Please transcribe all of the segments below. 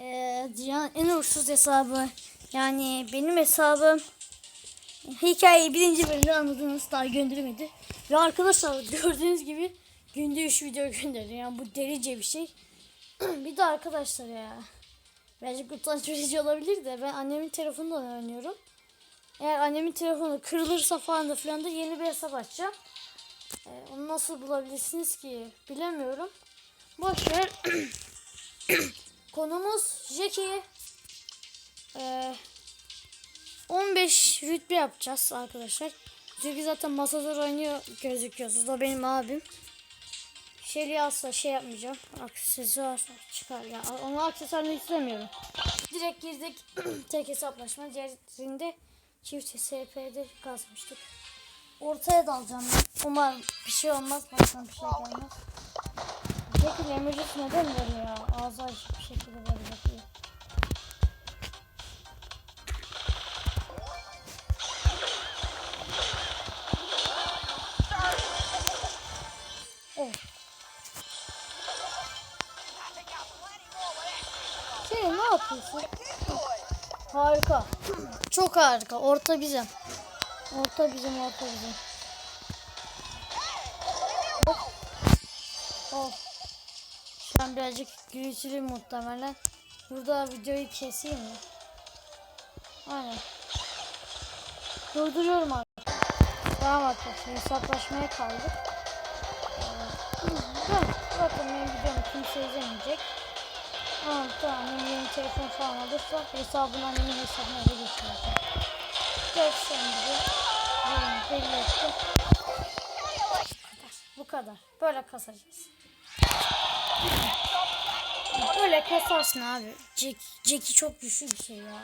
Ee, dünyanın en uğursuz hesabı. Yani benim hesabım hikayeyi birinci bölümde anladınız daha gönderemedi. Ve arkadaşlar gördüğünüz gibi günde 3 video gönderiyor. Yani bu delice bir şey. bir de arkadaşlar ya. Birazcık utanç verici olabilir de ben annemin telefonundan oynuyorum. Eğer annemin telefonu kırılırsa falan da filan da yeni bir hesap açacağım. Ee, onu nasıl bulabilirsiniz ki bilemiyorum. Boş. Konumuz Jackie. Ee, 15 rütbe yapacağız arkadaşlar. Çünkü zaten masada oynuyor gözüküyorsunuz. O benim abim. Şeyli asla şey yapmayacağım. Aksesuar çıkar ya. Onu aksesuarını istemiyorum. Direkt girdik. Tek hesaplaşma. Diğerinde çift SP'de kazmıştık. Ortaya dalacağım ben. Umarım bir şey olmaz. Baştan bir şey gelmez. Emergency neden böyle ya? Ağzı açık bir şekilde böyle yapıyor. Evet. Şey ne yapıyorsun? Harika. Çok harika. Orta bizim. Orta bizim, orta bizim. An birazcık gürültülü muhtemelen. Burada videoyu keseyim mi? Aynen. Durduruyorum abi. Tamam arkadaşlar hesaplaşmaya kaldık. Ee, Bakın benim videomu kimse izlemeyecek. Tamam tamam benim yeni telefon falan alırsa hesabını annemin hesabına ele geçireceğim. Görsem gibi. Yerini belli ettim. Bu kadar. Böyle kasacağız. Böyle kasarsın abi. Jack, Jack'i çok güçlü bir şey ya.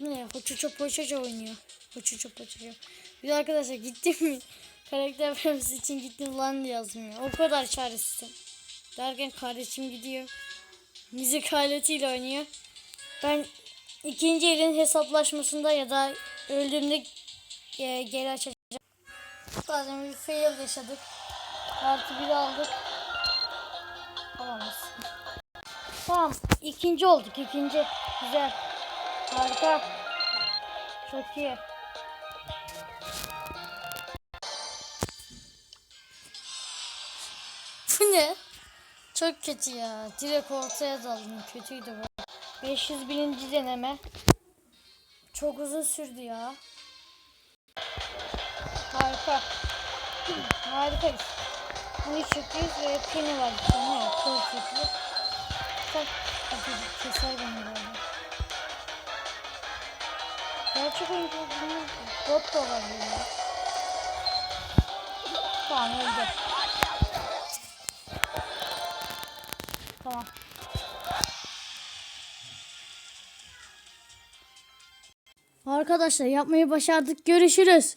Ne? Hoçuço poçoço oynuyor. Hoçuço poçoço. Bir de arkadaşlar gittim mi? Karakter vermesi için gittim lan yazmıyor. O kadar çaresizim. Derken kardeşim gidiyor. Müzik aletiyle oynuyor. Ben ikinci elin hesaplaşmasında ya da öldüğümde e, geri açacağım. Bazen bir fail yaşadık. Artı bir aldık. Alamaz. Tamam. ikinci olduk. ikinci. Güzel. Harika. Çok iyi. Bu ne? Çok kötü ya. Direkt ortaya daldım. Kötüydü bu. 500 bininci deneme. Çok uzun sürdü ya. Harika. Harikayız. Bunu çekiyoruz ve pini var bir tane. Çok kötü. Sen hadi keser beni böyle. Gerçek oyuncu ki. Bot da olabilir ya. Tamam öldü. Tamam. Arkadaşlar yapmayı başardık. Görüşürüz.